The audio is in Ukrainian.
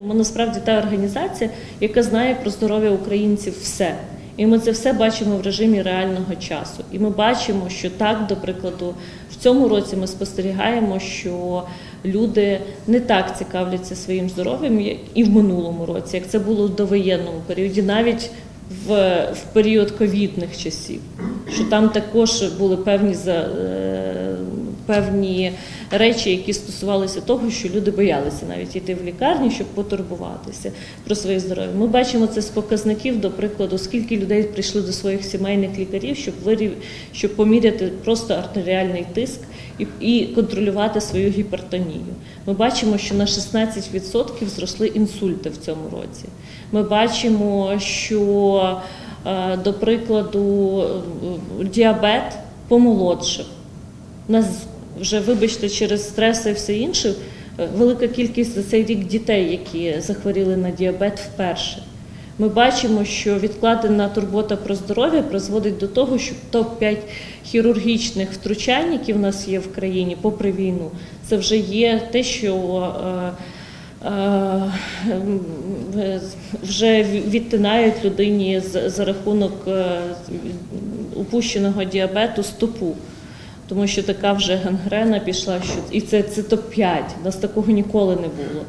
Ми насправді та організація, яка знає про здоров'я українців все. І ми це все бачимо в режимі реального часу. І ми бачимо, що так, до прикладу, в цьому році ми спостерігаємо, що люди не так цікавляться своїм здоров'ям, як і в минулому році, як це було в довоєнному періоді, навіть в, в період ковідних часів. Що там також були певні за. Певні речі, які стосувалися того, що люди боялися навіть йти в лікарню, щоб потурбуватися про своє здоров'я. Ми бачимо це з показників, до прикладу, скільки людей прийшли до своїх сімейних лікарів, щоб вирів, щоб поміряти просто артеріальний тиск і, і контролювати свою гіпертонію. Ми бачимо, що на 16% зросли інсульти в цьому році. Ми бачимо, що, е, до прикладу, е, діабет помолодшив. У нас вже, вибачте, через стрес і все інше, е, велика кількість за цей рік дітей, які захворіли на діабет вперше. Ми бачимо, що відкладена турбота про здоров'я призводить до того, що топ-5 хірургічних втручань, які в нас є в країні, попри війну, це вже є те, що е, е, е, вже відтинають людині за рахунок е, упущеного діабету стопу. Тому що така вже гангрена пішла, що і це, це топ-5. У нас такого ніколи не було.